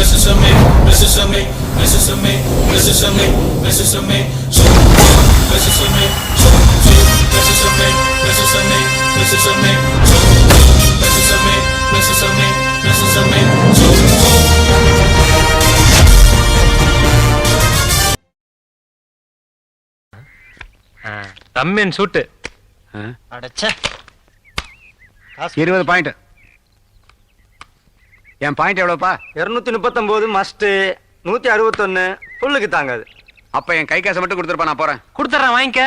Mrs. Me, Mrs. Me, Mrs. Me, Mrs. Me, Mrs. Me, so Mrs. Me, so so Mrs. Me, Mrs. Me, Mrs. Me, so Mrs. Me, Mrs. Me, Mrs. Me, so so தம்மின் சூட்டு அடச்சே இருபது point என் point எவ்வளவுப்பா இருநூத்தி முப்பத்தொன்பது must நூத்தி அறுபத்தொன்னு புல்லுக்கு தாங்காது. அப்ப என் கை காசை மட்டும் கொடுத்துருப்பா நான் போறேன். கொடுத்துறேன் வாங்கிக்க.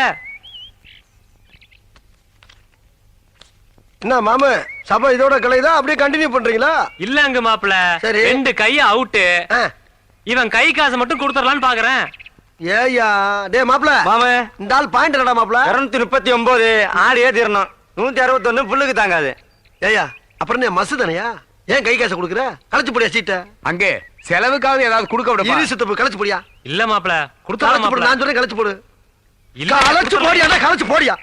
என்ன மாமு சபை இதோட கலைதா அப்படியே கண்டினியூ பண்றீங்களா? இல்லங்க மாப்பிள. சரி. ரெண்டு கைய அவுட்டு ஆ, இவன் கை காசை மட்டும் கொடுத்துடலான்னு பாக்குறேன். ஏய்யா டேய் மாப்ள மாமு. இந்த ஆள் பாயிண்ட் என்னடா மாப்ள இருநூத்தி முப்பத்தி ஒன்பது ஆடியே தீரணும் நூத்தி அறுபத்தொன்னு புல்லுக்கு தாங்காது. ஏய்யா அப்புறம் என்ன மசு தானையா? ஏன் கை காசை கொடுக்குற? களைச்சு போடியா சீட்டை? அங்கே செலவுக்காவது ஏதாவது கொடுக்க விடப்பா. இரு சித்தப்பு களைச்சு போடியா? இல்ல மாப்பிள களைச்சு போடு மாப்பிள நான் சொல்றேன் களைச்சு போடு. இல்ல. களைச்சு போடியா களைச்சு போடியா?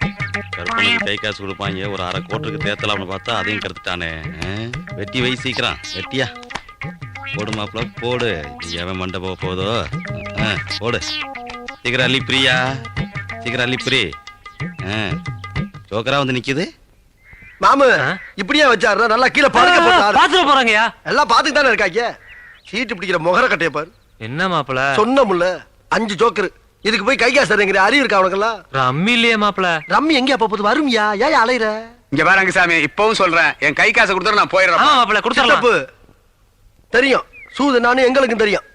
கற்பனைக்கு கை காசு கொடுப்பாங்க. ஒரு அரை கோட்டுக்கு தேத்தலாம்னு பார்த்தா அதையும் கருத்துட்டானே? வெட்டி வை சீக்கிரம். வெட்டியா? போடு மாப்பிள போடு. எவன் மண்டை போக போதோ ஆ, போடு. சீக்கிரம் அள்ளி பிரியா? சீக்கிரம் அள்ளி பிரி. ஆ, ஜோக்கரா வந்து நிக்குது? மாமு? இப்படியே வச்சாரு நல்லா கீழே படுக்க போட்டாரு. பாத்துட்டு போறாங்கயா எல்லாம் பாத்துட்டு தானே இருக்காங்க சீட்டு பிடிக்கிற முகர கட்டைய பாரு. என்ன மாப்பிள? சொன்னமுல்ல அஞ்சு ஜோக்கர். இதுக்கு போய் கை காசு தரேங்கிற அறிவு இருக்கா அவனுக்கெல்லாம் ரம்மி இல்லையே மாப்பிள. ரம்மி எங்க அப்ப போது வருமியா? ஏன் அலையிற? இங்க பாருங்க சாமி இப்பவும் சொல்றேன். என் கை காசை கொடுத்துட்டு நான் ஆமா போயிடுறேன் மாப்பிள சித்தப்பு தெரியும். சூது நானும் எங்களுக்கும் தெரியும்.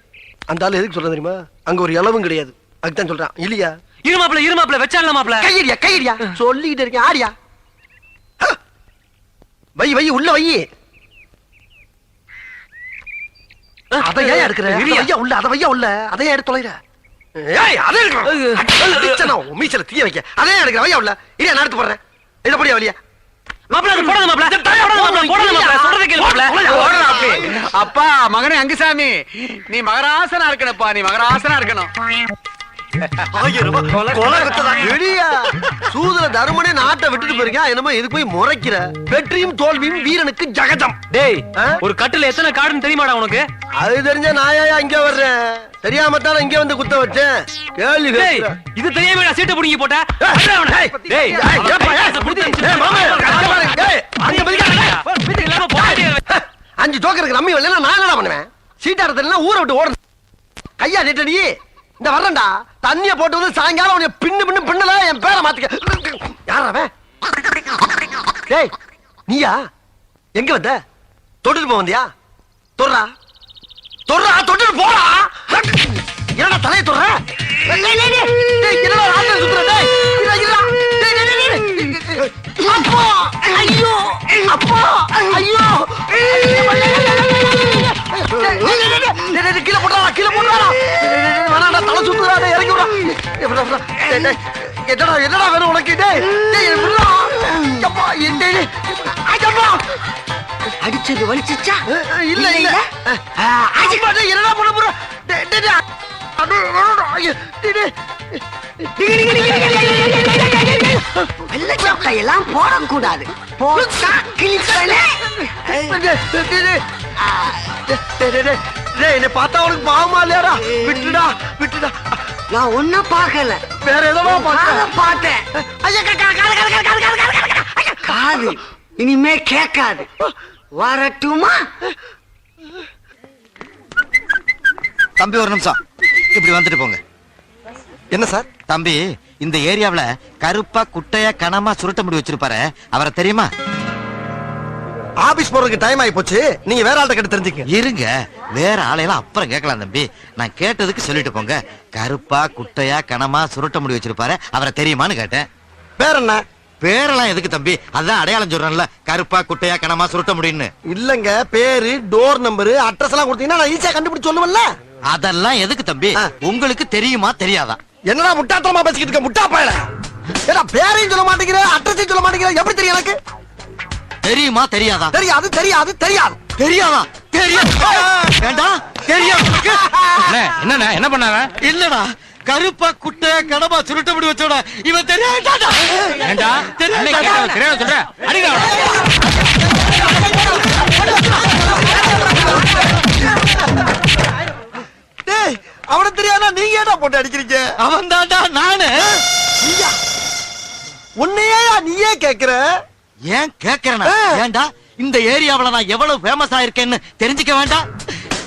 அந்த ஆளு எதுக்கு சொல்றேன் தெரியுமா? அங்க ஒரு இளவும் கிடையாது. அதுதான் சொல்றான். இல்லையா? இரு மாப்பிள இரு மாப்பிள கையடியா கையடியா? சொல்லிக்கிட்டு இருக்கேன். ஆடியா! வை வை உள்ள வை. அதை ஏன் எடுக்கிற. வையா உள்ள அதை வையா உள்ள? அதை எடுத்து தொலைற? ஏய் அதை எடுக்கணும் மீசல தீய வைக்க. அதை எடுக்கிற? வையா உள்ள. இரியா நான் எடுத்து போடுறேன். இதை படியா வழியா. அப்பா மகனே அங்குசாமி. நீ மகராசனா இருக்கணும்ப்பா. நீ மகராசனா இருக்கணும். சூதுல தருமனே நாட்டை விட்டுட்டு போயிருக்கா என்னமோ இது போய் முறைக்கிற வெற்றியும் தோல்வியும் வீரனுக்கு டேய்? ஒரு கட்டுல எத்தனை காடுன்னு தெரியுமாடா உனக்கு அது தெரிஞ்ச நாயா இங்க வர்றேன் தெரியாம தானே இங்க வந்து குத்த வச்சேன் கேள்வி. இது தெரியாம நான் சீட்டை புடிங்கி போட்ட ஏய், அட்ரா அவனை. ஏய், டேய் ஏய், அவன் ஏப்பா, கை ஏய், காசை புடிச்சு அனுப்பிச்சு ஏய், மாமா, விடு. கஷ்டமா இருக்கு. ஏய், அங்க மதிக்காத. வீட்டுக்கு இல்லாம போகாதே. அஞ்சு ஜோக்கருக்கு ரம்மி வரல நான் என்னடா பண்ணுவேன் சீட்டாடத்துல ஊரை விட்டு ஓடுறது கையா நீட்டடி இந்த வர்றண்டா தண்ணிய போட்டு வந்து சாயங்காலம் உன்னை பின்னு பின்னு பின்னல என் பேரை மாத்திக்க. யார் அவன்? டேய் நீயா? எங்க வந்த? தொட்டுட்டு போக வந்தியா? தொடுறா. தொடுறா தொட்டுட்டு போடா. என்னடா தலையை தொடுற? என்னடா ராத்திரி சுத்துற, டேய். அப்பா ஐயோ. அப்பா ஐயோ. என்னடா என்னடா வேணும் உனக்கு அடிச்சது வலிச்சிச்சா இல்ல இல்ல என்னடா பண்ண போற டேய் டேய் டேய். அடு, அடு, ஐயோ, டேய், டேய். வெள்ளை சட்டை எல்லாம் போடக்கூடாது போட்டா. டேய், என்னை பார்த்தா உனக்கு பாவமா இல்லையாடா விட்டுடா விட்டுடா நான் ஒன்னும் பார்க்கல வேற காதை பார்த்தேன். காது இனிமே கேட்காது வரட்டுமா தம்பி ஒரு நிமிஷம் இப்படி வந்துட்டு போங்க என்ன சார் தம்பி இந்த ஏரியாவுல கருப்பா குட்டையா கனமா சுருட்ட முடி வச்சிருப்பாரு அவரை தெரியுமா ஆபீஸ் போறதுக்கு டைம் ஆகி போச்சு நீங்க வேற ஆள்கிட்ட கேட்டு தெரிஞ்சுக்க இருங்க. வேற ஆளையெல்லாம் அப்புறம் கேட்கலாம் தம்பி. நான் கேட்டதுக்கு சொல்லிட்டு போங்க. கருப்பா குட்டையா கனமா சுருட்ட முடி வச்சிருப்பாரு. அவரை தெரியுமான்னு கேட்டேன். வேற என்ன பேரெல்லாம் எதுக்கு தம்பி? அதான் அடையாளம் சொல்றேன்ல. கருப்பா குட்டையா கனமா சுருட்ட முடின்னு. இல்லங்க. பேரு டோர் நம்பர் அட்ரஸ் எல்லாம் கொடுத்தீங்கன்னா நான் ஈஸியா கண்டுபிடிச்சு சொல்லுவேன்ல. அதெல்லாம் எதுக்கு தம்பி? ஆ. உங்களுக்கு தெரியுமா தெரியாதா? என்னடா முட்டாத்தனமா பேசிக்கிட்டு இருக்க? முட்டா பயல. ஏடா பேரையும் சொல்ல மாட்டேங்கிற அட்ரஸையும் சொல்ல மாட்டேங்கிற? எப்படி தெரியும் எனக்கு? தெரியுமா தெரியாதா? தெரியாது தெரியாது தெரியாது. தெரியாதா? தெரியாது. வேண்டாம் தெரியாது என்ன பண்ணாங்க இல்லடா. கருப்பா குட்ட கடமா சுருட்ட முடி வச்சோட இவன் தெரியாதாடா தெரியாதா தெரியாத சொல்ற. அடிங்க டேய் அவன தெரியாதா? நீங்க ஏடா போட்டு அடிக்கிறீங்க? அவன் தான்டா நானு உன்னையே நீயே கேக்குற? ஏன் கேக்குறேனா? ஆ. ஏன்டா இந்த ஏரியாவுல நான் எவ்வளவு ஃபேமஸ் ஆயிருக்கேன்னு தெரிஞ்சுக்க வேண்டாம்?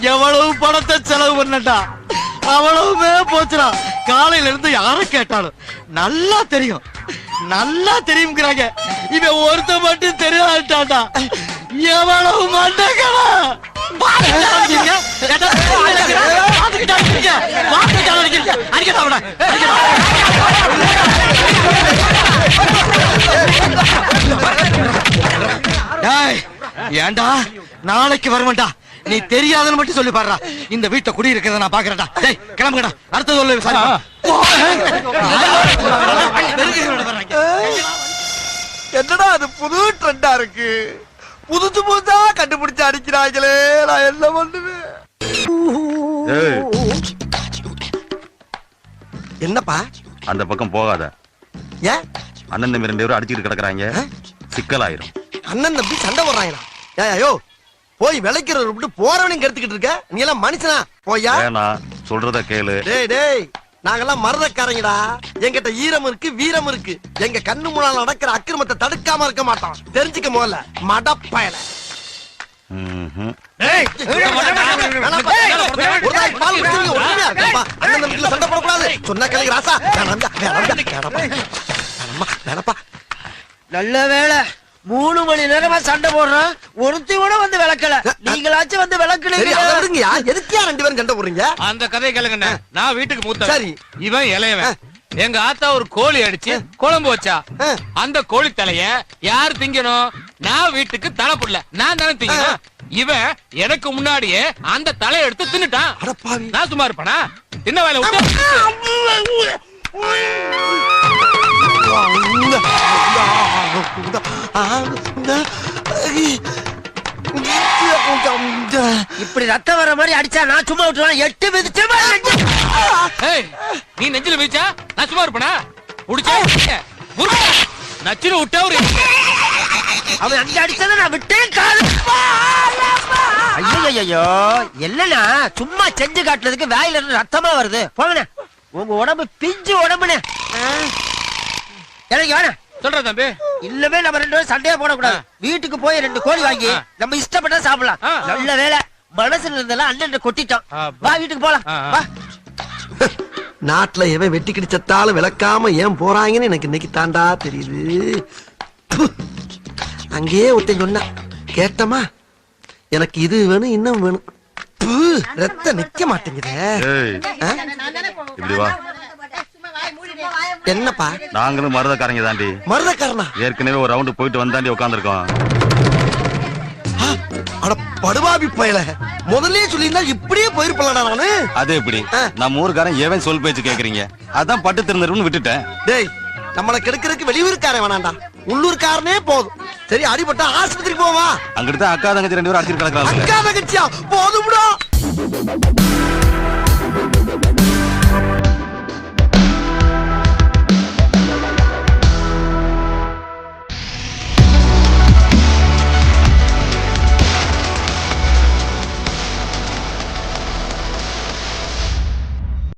எவ்வளவு பணத்தை செலவு பண்ணட்டா அவ்வளவுமே போச்சுடா. காலையில இருந்து யாரை கேட்டாலும் நல்லா தெரியும். நல்லா தெரியுங்கிறாங்க இவன் ஒருத்த மட்டும் தெரியாட்டாடா எவ்வளவு மண்டகளா ஏன்டா நாளைக்கு வருவேன்டா. நீ தெரியாதுன்னு மட்டும் சொல்லி பாடுறா. இந்த வீட்டை குடி இருக்கிறத நான் பாக்குறேன்டா. டேய் கிளம்புங்கடா. அடுத்த சொல்லு விசாரி என்னடா அது புது ட்ரெண்டா இருக்கு? புதுசு புதுசா கண்டுபிடிச்சு அடிக்கிறாங்களே நான் என்ன பண்ணுவேன்? ஏய், என்னப்பா? அந்த பக்கம் போகாத. ஏன்? அண்ணன் தம்பி ரெண்டு பேரும் அடிச்சுட்டு கிடக்குறாங்க. சிக்கலாயிரும். அண்ணன் தம்பி சண்டை போடுறாங்களா ஐயோ போய் விளைக்கிறத விட்டு போறவனையும் கருத்துக்கிட்டு இருக்க? நீ எல்லாம் மனுஷனா? போயா சொல்றத கேளு. டேய் டேய் நாங்கெல்லாம் மருதக்காரங்கடா. எங்கிட்ட ஈரம் இருக்கு வீரம் இருக்கு. எங்க கண்ணு முன்னால நடக்கிற அக்கிரமத்தை தடுக்காம இருக்க மாட்டோம் தெரிஞ்சுக்க முதல்ல மடப்பயல. சண்டை போடக்கூடாது. சொன்னா கேளுங்க ராசா. வேணாம்ப்பா. நல்ல வேளை. மூணு மணி நேரமா சண்டை போடுறோம் ஒருத்தி கூட வந்து விளக்கல. நீங்களாச்சும் வந்து விடுங்கய்யா. எதுக்குய்யா ரெண்டு பேரும் சண்டை போடுறீங்க? அந்த கதையை கேளுங்கண்ணே. நான் வீட்டுக்கு மூத்த சரி. இவன் இளையவன். எங்க ஆத்தா ஒரு கோழி அடிச்சு குழம்பு வச்சா. அந்த கோழி தலைய யார் திங்கணும்? நான் வீட்டுக்கு தலை புடல. நான் தானே திங்கணும்? இவன் எனக்கு முன்னாடியே அந்த தலையை எடுத்து தின்னுட்டான். நான் சும்மா இருப்பனா? தின்ன வேலை விட்டு. இப்படி ரத்தம் வர மாதிரி அடிச்சா நான் சும்மா விட்டுருவேன். எட்டு மிதிச்சு நீ நெஞ்சில வீச்சா நான் சும்மா இருப்பனா? முறுக்கு. நச்சுன்னு விட்டா ஒரு அவன் அங்க அடிச்சதை நான் விட்டேன் காது. ஐயோ என்னண்ணா? சும்மா செஞ்சு காட்டுறதுக்கு வாயில இருந்து ரத்தமா வருது. போங்கண்ணே. உங்க உடம்பு பிஞ்சு உடம்புண்ணே. எனக்கு வேணாம் சொல்ற தம்பி. இல்லவே நம்ம ரெண்டு பேரும் சண்டையே போடக்கூடாது. வீட்டுக்கு போய் ரெண்டு கோழி வாங்கி. நம்ம இஷ்டப்பட்டா சாப்பிடலாம். நல்ல வேலை மனசுல இருந்தெல்லாம் அண்ணன் கொட்டிட்டோம் வா வீட்டுக்கு போலாம். வா. நாட்டுல எவன் வெட்டி கிடிச்சத்தாலும் விளக்காம ஏன் போறாங்கன்னு எனக்கு இன்னைக்கு தாண்டா தெரியுது. அங்கேயே ஒருத்தன் சொன்னான் கேட்டமா எனக்கு இது வேணும் இன்னும் வேணும். ப்பு, ரத்தம் நிக்க மாட்டேங்குதே? இப்படி வா. என்னப்பா? நாங்களும் மருதக்காரங்க தாண்டி. மருதக்காரனா? ஏற்கனவே ஒரு ரவுண்டு போயிட்டு வந்தாண்டி உட்காந்துருக்கோம் அட படுபாவி பயல. முதல்லயே சொல்லியிருந்தா இப்படியே போயிருப்பலடா நானு. அது எப்படி. நம்ம ஊருக்காரன் ஏவன் சொல் பேச்சு கேக்குறீங்க. அதான் பட்டு திருந்தருன்னு விட்டுட்டேன். டேய் நம்மளை கெடுக்கிறதுக்கு வெளியூருக்காரன் வேணாண்டா. உள்ளூர்காரனே போதும். சரி அடிபட்டா ஆஸ்பத்திரிக்கு போவா அங்கிட்டு அக்கா தங்கச்சி ரெண்டு பேரும் அடிச்சிட்டு கிடக்குறாங்க. அக்கா தங்கச்சியா? போதும்டா.